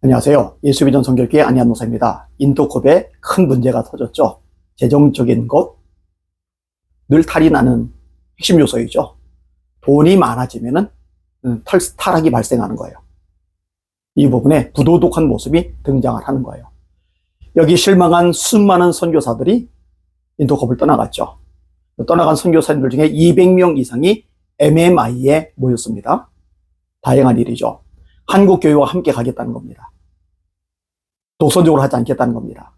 안녕하세요. 예수비전 성결교회 안희한 목사입니다. 인도컵에 큰 문제가 터졌죠. 재정적인 것, 늘 탈이 나는 핵심 요소이죠. 돈이 많아지면은 음, 탈, 타락이 발생하는 거예요. 이 부분에 부도덕한 모습이 등장을 하는 거예요. 여기 실망한 수많은 선교사들이 인도컵을 떠나갔죠. 떠나간 선교사님들 중에 200명 이상이 MMI에 모였습니다. 다양한 일이죠. 한국 교회와 함께 가겠다는 겁니다. 독선적으로 하지 않겠다는 겁니다.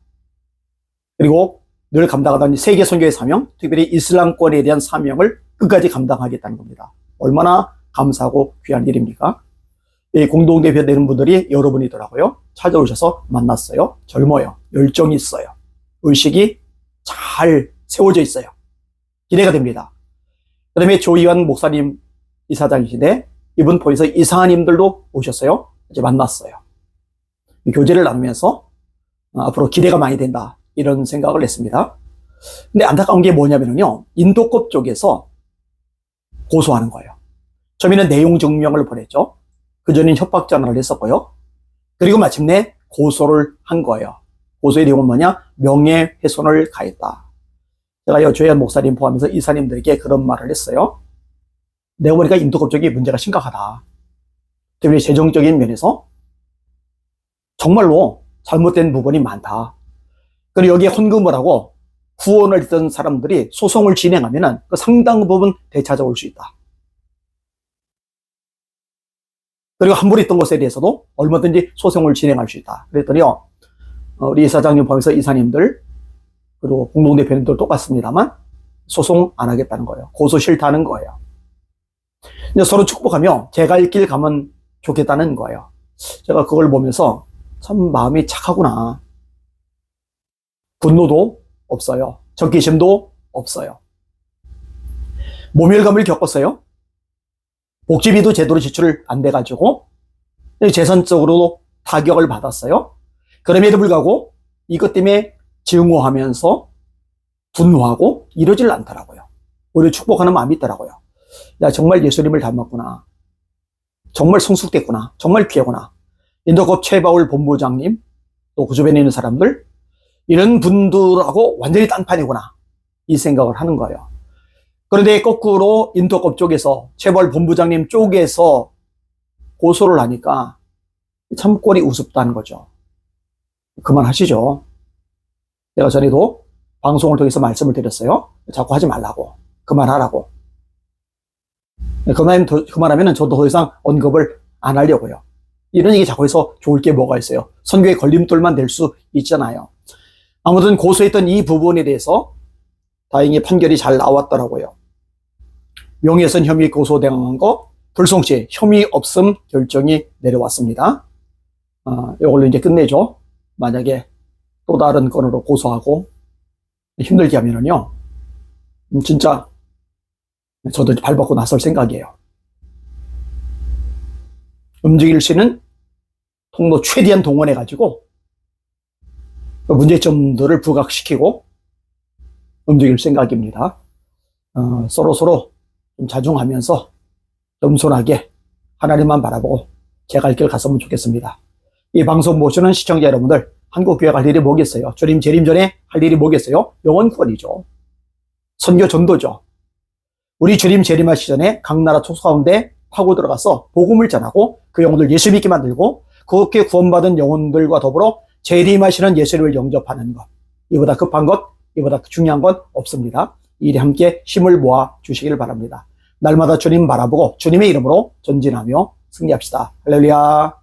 그리고 늘 감당하던 세계 선교의 사명, 특별히 이슬람권에 대한 사명을 끝까지 감당하겠다는 겁니다. 얼마나 감사하고 귀한 일입니까? 이 공동대표 되는 분들이 여러분이더라고요. 찾아오셔서 만났어요. 젊어요. 열정이 있어요. 의식이 잘 세워져 있어요. 기대가 됩니다. 그 다음에 조이완 목사님 이사장이신데 이분 포에서 이사님들도 오셨어요. 이제 만났어요. 교제를 나누면서 어, 앞으로 기대가 많이 된다. 이런 생각을 했습니다. 근데 안타까운 게 뭐냐면요. 인도급 쪽에서 고소하는 거예요. 처음에는 내용 증명을 보냈죠. 그전엔 협박 전화를 했었고요. 그리고 마침내 고소를 한 거예요. 고소의 내용은 뭐냐? 명예훼손을 가했다. 제가 여조현 목사님 포함해서 이사님들에게 그런 말을 했어요. 내가 보니까 쪽이 문제가 심각하다. 특히 재정적인 면에서 정말로 잘못된 부분이 많다. 그리고 여기에 헌금을 하고 후원을 했던 사람들이 소송을 진행하면 그 상당 부분 되찾아올 수 있다. 그리고 함부로 했던 것에 대해서도 얼마든지 소송을 진행할 수 있다. 그랬더니요, 어, 우리 이사장님 포함해서 이사님들, 그리고 공동대표님들 똑같습니다만, 소송 안 하겠다는 거예요. 고소 싫다는 거예요. 이제 서로 축복하며 제가 일길 가면 좋겠다는 거예요. 제가 그걸 보면서 참 마음이 착하구나. 분노도 없어요. 적개심도 없어요. 모멸감을 겪었어요. 복지비도 제대로 지출 안 돼가지고 재산적으로도 타격을 받았어요. 그럼에도 불구하고 이것 때문에 증오하면서 분노하고 이러질 않더라고요. 오히려 축복하는 마음이 있더라고요. 야, 정말 예수님을 닮았구나. 정말 성숙됐구나. 정말 귀하구나. 인도급 최바울 본부장님, 또 그 주변에 있는 사람들, 이런 분들하고 완전히 딴판이구나. 이 생각을 하는 거예요. 그런데 거꾸로 인도급 쪽에서, 최바울 본부장님 쪽에서 고소를 하니까 참 꼴이 우습다는 거죠. 그만하시죠. 내가 전에도 방송을 통해서 말씀을 드렸어요. 자꾸 하지 말라고. 그만하라고. 그만, 그만하면 저도 더 이상 언급을 안 하려고요. 이런 얘기 자꾸 해서 좋을 게 뭐가 있어요. 선교의 걸림돌만 될 수 있잖아요. 아무튼 고소했던 이 부분에 대해서 다행히 판결이 잘 나왔더라고요. 명예훼손 혐의 고소당한 거 불송치 혐의 없음 결정이 내려왔습니다. 아, 이걸로 이제 끝내죠. 만약에 또 다른 건으로 고소하고 힘들게 하면은요, 음, 진짜 저도 발 받고 나설 생각이에요. 움직일 수 있는 통로 최대한 동원해가지고 그 문제점들을 부각시키고 움직일 생각입니다. 어, 서로 서로 좀 자중하면서 겸손하게 하나님만 바라보고 제 갈 길 갔으면 좋겠습니다. 이 방송 모시는 시청자 여러분들 한국교회 갈 일이 뭐겠어요? 주님 재림 전에 할 일이 뭐겠어요? 영원권이죠. 선교 전도죠. 우리 주님 재림하시 전에 각 나라 촉수 가운데 파고 들어가서 복음을 전하고 그 영혼들 예수 믿게 만들고 그렇게 구원받은 영혼들과 더불어 재림하시는 예수님을 영접하는 것. 이보다 급한 것, 이보다 중요한 것 없습니다. 이 일에 함께 힘을 모아 주시기를 바랍니다. 날마다 주님 바라보고 주님의 이름으로 전진하며 승리합시다. 할렐루야.